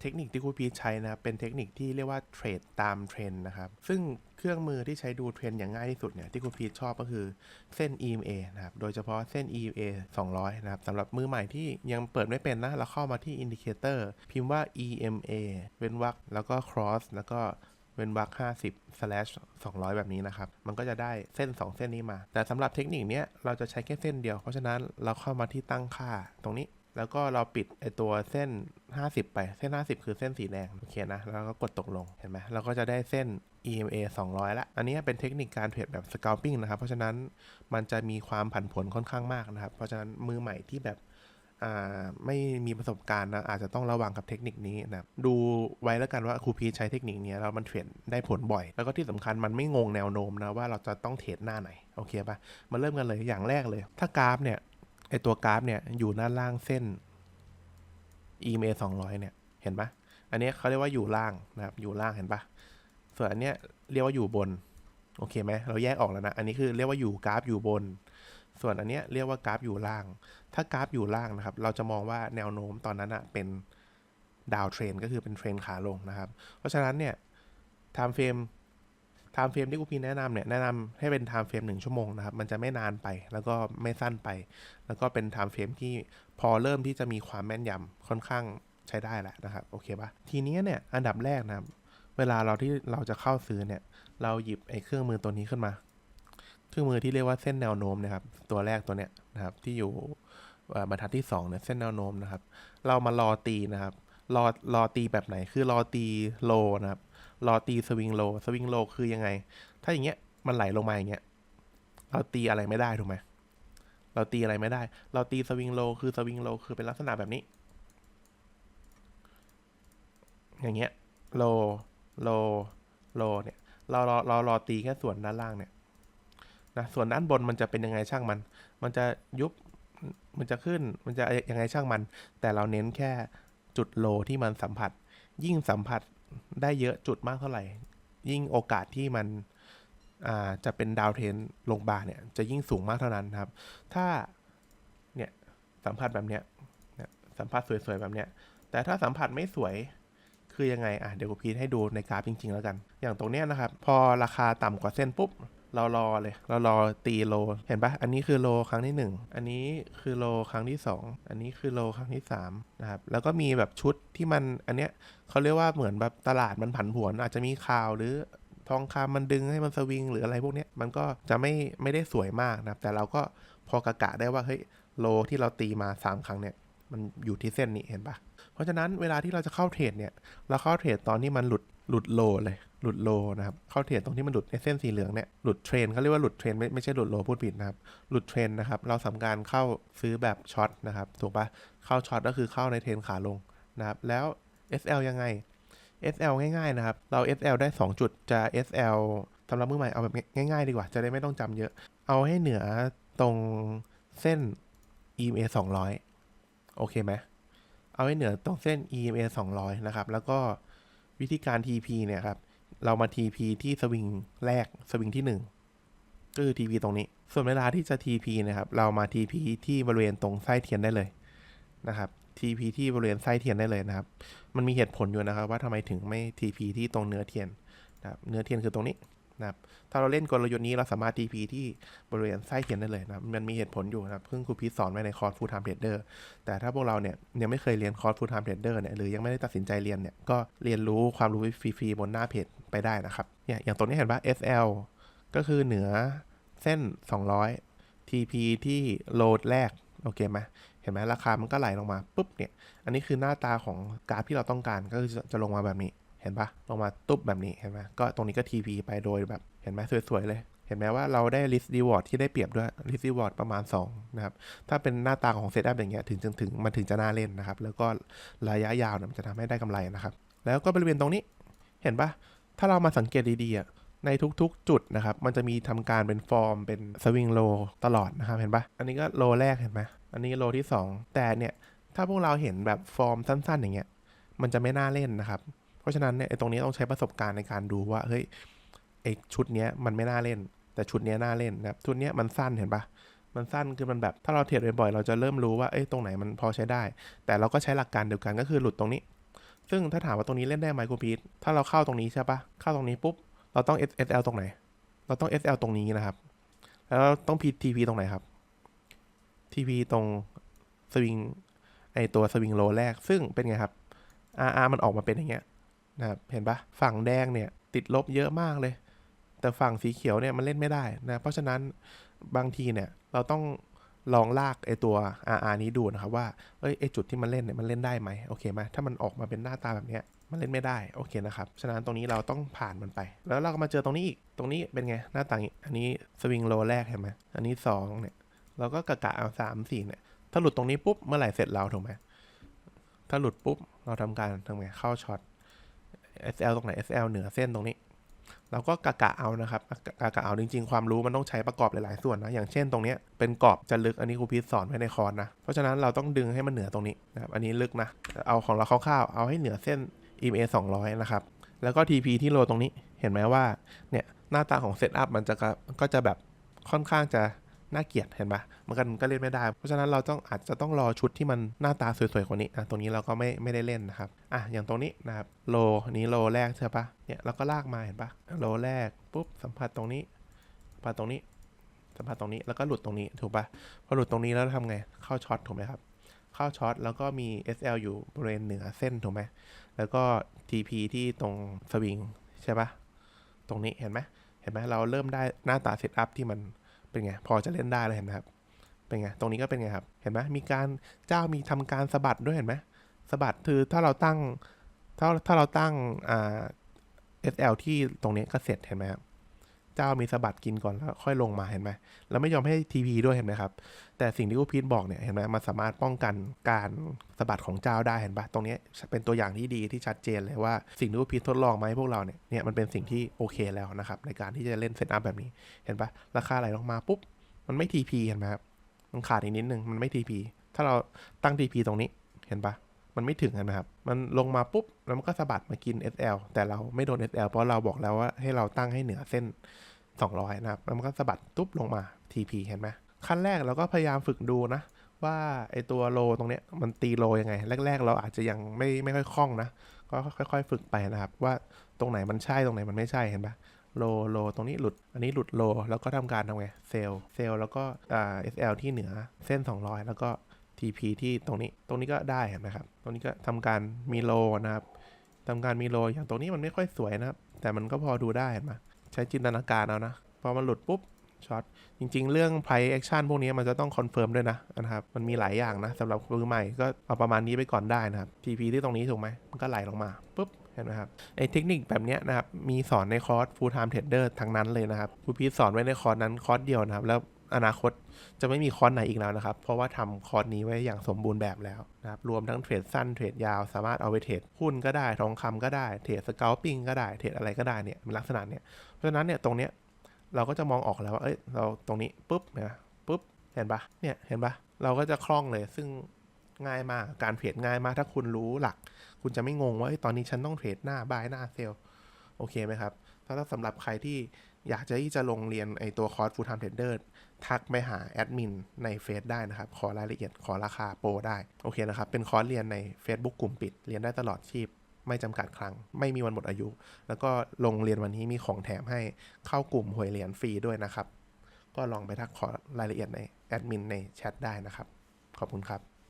เทคนิคที่ครูพีชใช้นะเป็นเทคนิคที่เรียกว่าเทรดตามเทรนนะครับ ซึ่งเครื่องมือที่ใช้ดูเทรนอย่างง่ายที่สุดเนี่ยที่ครูพีชชอบก็คือเส้น EMA นะครับ โดยเฉพาะเส้น EMA 200 นะครับสำหรับมือใหม่ที่ยังเปิดไม่เป็นนะเราเข้ามาที่อินดิเคเตอร์พิมพ์ว่า EMA เว้นวรรคแล้วก็ cross แล้วก็เว้นวรรค50 slash 200 แบบนี้นะครับ มันก็จะได้เส้น 2 เส้นนี้มา แต่สำหรับเทคนิคนี้เราจะใช้แค่เส้นเดียว เพราะฉะนั้นเราเข้ามาที่ตั้งค่าตรงนี้ แล้วก็เราปิดไอตัวเส้น 50 ไป เส้น 50 คือเส้นสีแดง โอเคนะ แล้วก็กดตกลง เห็นไหมเราก็จะได้เส้น EMA 200 ละ อันนี้เป็นเทคนิคการเทรดแบบ scalping นะครับ เพราะฉะนั้นมันจะมีความผันผวนค่อนข้างมากนะครับ เพราะฉะนั้นมือใหม่ที่แบบอ่าไม่มีประสบการณ์นะอาจจะต้องระวังกับเทคนิคนี้นะดูไว้แล้วกันว่าครูพีใช้เทคนิคนี้แล้วมันเทรดได้ผลบ่อย แล้วก็ที่สำคัญมันไม่งงแนวโน้มนะว่าเราจะต้องเทรดหน้าไหนโอเคปะมาเริ่มกันเลยอย่างแรกเลย ถ้ากราฟเนี่ยไอตัวกราฟเนี่ยอยู่หน้าล่างเส้น EMA 200 เนี่ย เห็นปะอันนี้เขาเรียกว่าอยู่ล่างนะครับ อยู่ล่างเห็นปะส่วนอันเนี้ยเรียกว่าอยู่บน โอเคไหม เราแยกออกแล้วนะ อันนี้คือเรียกว่าอยู่กราฟอยู่บน ส่วนอันเนี้ยเรียกว่ากราฟอยู่ล่าง ถ้ากราฟอยู่ล่างนะครับ เราจะมองว่าแนวโน้มตอนนั้นอะเป็นดาวเทรนก็คือเป็นเทรนขาลงนะครับ เพราะฉะนั้นเนี่ยไทม์เฟรม ไทม์เฟรมที่กูพีแนะนำเนี่ยแนะนำให้เป็นไทม์เฟรมหนึ่งชั่วโมงนะครับ มันจะไม่นานไปแล้วก็ไม่สั้นไป แล้วก็เป็นไทม์เฟรมที่พอเริ่มที่จะมีความแม่นยำค่อนข้างใช้ได้แหละนะครับโอเคปะทีนี้เนี่ยอันดับแรกนะครับ เวลาเราที่เราจะเข้าซื้อเนี่ย เราหยิบไอ้เครื่องมือตัวนี้ขึ้นมา เครื่องมือที่เรียกว่าเส้นแนวโน้มนะครับ ตัวแรกตัวเนี้ยนะครับ ที่อยู่บรรทัดที่2เนี่ยเส้นแนวโน้มนะครับ เรามารอตีนะครับรอรอตีแบบไหนคือรอตีโลนะครับ รอตีสวิงโลสวิงโลคือยังไง ถ้าอย่างเงี้ยมันไหลลงมาอย่างเงี้ย เราตีอะไรไม่ได้ถูกไหมเราตีอะไรไม่ได้ เราตีสวิงโลคือสวิงโลคือเป็นลักษณะแบบนี้ อย่างเงี้ยโลโลโลเนี่ย เราเรอเรารอตีแค่ส่วนด้านล่างเนี่ยนะส่วนด้านบนมันจะเป็นยังไงช่างมัน มันจะยุบมันจะขึ้นมันจะยังไงช่างมัน แต่เราเน้นแค่จุดโลที่มันสัมผัส ยิ่งสัมผัส ได้เยอะจุดมากเท่าไหร่ ยิ่งโอกาสที่มันจะเป็นดาวเทรนลงบาร์เนี่ยจะยิ่งสูงมากเท่านั้นครับ ถ้าเนี่ยสัมผัสแบบเนี้ยสัมผัสสวยๆแบบเนี้ย แต่ถ้าสัมผัสไม่สวยคือยังไงอะเดี๋ยวกูพีทให้ดูในกราฟจริง ๆ แล้วกัน อย่างตรงเนี้ยนะครับ พอราคาต่ำกว่าเส้นปุ๊บ เรารอเลย เรารอตีโล เห็นปะอันนี้คือโลครั้งที่ 1 อันนี้คือโลครั้งที่ 2 อันนี้คือโลครั้งที่3นะครับ แล้วก็มีแบบชุดที่มันอันเนี้ยเขาเรียกว่าเหมือนแบบตลาดมันผันผวน อาจจะมีข่าวหรือทองคำมันดึงให้มันสวิงหรืออะไรพวกนี้มันก็จะไม่ไม่ได้สวยมากนะครับ แต่เราก็พอกะกะได้ว่าเฮ้ยโลที่เราตีมา 3 ครั้งเนี่ยมันอยู่ที่เส้นนี้เห็นปะ ราะฉะนั้นเวลาที่เราจะเข้าเทรดเนี่ยเราเข้าเทรดตอนที่มันหลุดหลุดโลเลยหลุดโลนะครับเข้าเทรดตรงที่มันหลุดในเส้นสีเหลืองเนี่ยหลุดเทรนเขาเรียกว่าหลุดเทรนไม่ไม่ใช่หลุดโลพูดผิดนะครับหลุดเทรนนะครับเราสำการเข้าซื้อแบบช็อตนะครับถูกปะเข้าช็อตก็คือเข้าในเทรนขาลงนะครับแล้ว SL ยังไง SL ง่ายๆนะครับเรา SL ได้ 2 จุดจะ SL สำหรับมือใหม่เอาแบบง่ายๆดีกว่าจะได้ไม่ต้องจำเยอะ เอาให้เหนือตรงเส้น EMA 200 โอเคไหม เอาให้เหนือตรงเส้น EMA 200 นะครับ แล้วก็วิธีการ TP เนี่ยครับ เรามา TP ที่สวิงแรก สวิงที่ 1 ก็คือ TP ตรงนี้ ส่วนเวลาที่จะ TP นะครับ เรามา TP ที่บริเวณตรงไส้เทียนได้เลยนะครับ TP ที่บริเวณไส้เทียนได้เลยนะครับ มันมีเหตุผลอยู่นะครับ ว่าทำไมถึงไม่ TP ที่ตรงเนื้อเทียนนะครับ เนื้อเทียนคือตรงนี้ นะครับถ้าเราเล่นกลยุทธ์นี้เราสามารถ TP ที่บริเวณไส้เทียนได้เลยนะมันมีเหตุผลอยู่นะเพิ่งครูพีชสอนไว้ในคอร์สฟู l ไทม์เทรดเดอร์แต่ถ้าพวกเราเนี่ยยังไม่เคยเรียนคอร์สฟู l ไทม์เทรดเดอร์เนี่ยหรือยังไม่ได้ตัดสินใจเรียนเนี่ยก็เรียนรู้ความรู้ฟรีๆบนหน้าเพจไปได้นะครับเนี่ยอย่างตรงนี้เห็นว่า SL ก็คือเหนือเส้น 200 TP ที่โหลดแรกโอเคไหมเห็นไหมราคามันก็ไหลลงมาปุ๊บเนี่ย อันนี้คือหน้าตาของกราฟที่เราต้องการก็คือจะจะลงมาแบบนี้ เห็นปะลงมาตุ๊บแบบนี้เห็นไหมก็ตรงนี้ก็ TP ไปโดยแบบเห็นไหมสวยๆ เลย เห็นไหมว่าเราได้ list reward ที่ได้เปรียบด้วย list reward ประมาณ 2 นะครับ ถ้าเป็นหน้าตาของเซตอัพอย่างเงี้ยถึงถึงถึงมันถึงจะน่าเล่นนะครับ แล้วก็ระยะยาวเนี่ยมันจะทำให้ได้กำไรนะครับ แล้วก็บริเวณตรงนี้เห็นปะถ้าเรามาสังเกตดีๆในทุกๆ จุดนะครับ มันจะมีทำการเป็นฟอร์มเป็นสวิงโลตลอดนะครับ เห็นปะอันนี้ก็โลแรกเห็นไหมอันนี้โลที่ 2 แต่เนี่ย ถ้าพวกเราเห็นแบบฟอร์มสั้นๆ อย่างเงี้ย มันจะไม่น่าเล่นนะครับ เพราะฉะนั้นเนี่ยไอตรงนี้ต้องใช้ประสบการณ์ในการดูว่าเฮ้ยไอชุดเนี้ยมันไม่น่าเล่น แต่ชุดเนี้ยน่าเล่นนะครับชุดเนี้ยมันสั้นเห็นปะมันสั้นคือมันแบบถ้าเราเทรดบ่อยๆเราจะเริ่มรู้ว่าเอ้ยตรงไหนมันพอใช้ได้ แต่เราก็ใช้หลักการเดียวกันก็คือหลุดตรงนี้ ซึ่งถ้าถามว่าตรงนี้เล่นได้ไหมครูพีทถ้าเราเข้าตรงนี้ใช่ปะเข้าตรงนี้ปุ๊บเราต้อง SL ตรงไหน เราต้อง SL ตรงนี้นะครับ แล้วเราต้อง TP ตรงไหนครับ TP ตรงสวิงไอตัวสวิงโลแรก ซึ่งเป็นไงครับ RR มันออกมาเป็นอย่างเงี้ย นะครับเห็นปะฝั่งแดงเนี่ยติดลบเยอะมากเลย แต่ฝั่งสีเขียวเนี่ยมันเล่นไม่ได้นะเพราะฉะนั้นบางทีเนี่ยเราต้องลองลากไอตัว RR นี้ดูนะครับว่าเอ้ยไอจุดที่มันเล่นเนี่ยมันเล่นได้ไหมโอเคไหมถ้ามันออกมาเป็นหน้าตาแบบนี้มันเล่นไม่ได้โอเคนะครับฉะนั้นตรงนี้เราต้องผ่านมันไป แล้วเราก็มาเจอตรงนี้อีกตรงนี้เป็นไงหน้าต่างอันนี้สวิงโลแรกเห็นไหมอันนี้สองเนี่ยเราก็กะกะเอาสามสี่เนี่ยถ้าหลุดตรงนี้ปุ๊บเมื่อไหร่เสร็จเราถูกไหมถ้าหลุดปุ๊บเราทำการทำไงเข้าช็อต SL ตรงไหน SL เหนือเส้นตรงนี้ เราก็กะกะเอานะครับกะกะเอาจริง ๆ ความรู้มันต้องใช้ประกอบหลาย ๆ ส่วนนะ อย่างเช่นตรงนี้เป็นกรอบจะลึกอันนี้ครูพีทสอนไว้ในคอร์สนะ เพราะฉะนั้นเราต้องดึงให้มันเหนือตรงนี้นะครับอันนี้ลึกนะ เอาของเราคร่าวๆเอาให้เหนือเส้น EMA 200 นะครับ แล้วก็ TP ที่โลตรงนี้เห็นไหมว่าเนี่ยหน้าตาของเซตอัพมันจะก็จะแบบค่อนข้างจะ น่าเกลียดเห็นปะมันก็ก็เล่นไม่ได้ เพราะฉะนั้นเราต้องอาจจะต้องรอชุดที่มันหน้าตาสวยๆกว่านี้อะตรงนี้เราก็ไม่ไม่ได้เล่นนะครับอะอย่างตรงนี้นะครับโลนี้โลแรกใช่ปะเนี่ยเราก็ลากมาเห็นปะโลแรกปุ๊บสัมผัสตรงนี้สัมผัสตรงนี้สัมผัสตรงนี้แล้วก็หลุดตรงนี้ถูกปะพอหลุดตรงนี้แล้วทำไงเข้าช็อตถูกไหมครับเข้าช็อตแล้วก็มี SL อยู่บริเวณเหนือเส้นถูกไหมแล้วก็ TP ที่ตรงสวิงใช่ปะตรงนี้เห็นไหมเห็นไหมเราเริ่มได้หน้าตาเซตอัพที่มัน เป็นไง พอจะเล่นได้เลยเห็นไหมครับ เป็นไง ตรงนี้ก็เป็นไงครับ เห็นไหมมีการเจ้ามีทำการสะบัดด้วยเห็นไหมสะบัดคือถ้าเราตั้ง ถ้าถ้าเราตั้งอ่า SL ที่ตรงนี้ก็เสร็จเห็นไหมครับ เจ้ามีสะบัดกินก่อนแล้วค่อยลงมาเห็นไหมแล้วไม่ยอมให้ TP ด้วยเห็นไหมครับ แต่สิ่งที่กูพีทบอกเนี่ยเห็นไหมมันสามารถป้องกันการสะบัดของเจ้าได้เห็นปะตรงนี้เป็นตัวอย่างที่ดีที่ชัดเจนเลยว่าสิ่งที่กูพีททดลองมาให้พวกเราเนี่ยเนี่ยมันเป็นสิ่งที่โอเคแล้วนะครับในการที่จะเล่นเซตอัพแบบนี้เห็นปะราคาไหลลงมาปุ๊บมันไม่ TP เห็นไหมครับมันขาดอีกนิดนึงมันไม่ TP ถ้าเราตั้ง TP ตรงนี้เห็นปะ มันไม่ถึงนไหมครับ มันลงมาปุ๊บ แล้วมันก็สะบัดมากิน SL แต่เราไม่โดน SL เพราะเราบอกแล้วว่าให้เราตั้งให้เหนือเส้น 200 นะครับ แล้วมันก็สะบัดตุ๊บลงมา TP เห็นไหมขั้นแรกเราก็พยายามฝึกดูนะ ว่าไอตัวโลตรงเนี้ยมันตีโลยังไง แรก ๆ เราอาจจะยังไม่ไม่ค่อยคล่องนะ ก็ค่อย ๆ ฝึกไปนะครับ ว่าตรงไหนมันใช่ตรงไหนมันไม่ใช่เห็นปะโลโลตรงนี้หลุด อันนี้หลุดโล แล้วก็ทำการทำไงเซลเซลแล้วก็อ่า SL ที่เหนือเส้น 200 แล้วก็ TP ที่ตรงนี้ ตรงนี้ก็ได้เห็นไหมครับ ตรงนี้ก็ทำการมีโลนะครับทำการมีโลอย่างตรงนี้มันไม่ค่อยสวยนะครับ แต่มันก็พอดูได้เห็นไหมใช้จินตนาการเอานะ พอมันหลุดปุ๊บช็อต จริง ๆ เรื่อง price action พวกนี้มันจะต้องคอนเฟิร์มด้วยนะนะครับ มันมีหลายอย่างนะสำหรับมือใหม่ก็เอาประมาณนี้ไปก่อนได้นะครับ TP ที่ตรงนี้ถูกไหม มันก็ไหลลงมาปุ๊บเห็นไหมครับไอ้เทคนิคแบบนี้นะครับ มีสอนในคอร์ส full time trader ทั้งนั้นเลยนะครับครูพีสอนไว้ในคอร์สนั้นคอร์สเดียวนะครับ แล้ว อนาคตจะไม่มีคอร์สไหนอีกแล้วนะครับ เพราะว่าทำคอร์สนี้ไว้อย่างสมบูรณ์แบบแล้วนะครับ รวมทั้งเทรดสั้นเทรดยาวสามารถเอาไปเทรดหุ้นก็ได้ ทองคำก็ได้ เทรดสเกลปิ้งก็ได้ เทรดอะไรก็ได้เนี่ยเป็นลักษณะเนี้ยเพราะฉะนั้นเนี่ยตรงเนี้ยเราก็จะมองออกแล้วว่า เอ้ย เราตรงนี้ปุ๊บนะปุ๊บ เห็นปะเนี่ย เห็นปะเราก็จะคล่องเลย ซึ่งง่ายมาก การเทรดง่ายมาก ถ้าคุณรู้หลัก คุณจะไม่งงว่าอตอนนี้ฉันต้องเทรดหน้าบายหน้าเซลโอเคไหมครับ ถ้าสำหรับใครที่ อยากจะที่จะลงเรียนไอตัวคอร์ส full time trader ทักไปหาแอดมินในเฟซได้นะครับ ขอรายละเอียดขอราคาโปรได้ โอเคนะครับ เป็นคอร์สเรียนใน Facebook กลุ่มปิด เรียนได้ตลอดชีพ ไม่จำกัดครั้ง ไม่มีวันหมดอายุ แล้วก็ลงเรียนวันนี้มีของแถมให้เข้ากลุ่มหวยเหรียญฟรีด้วยนะครับ ก็ลองไปทักขอรายละเอียดในแอดมินในแชทได้นะครับ ขอบคุณครับ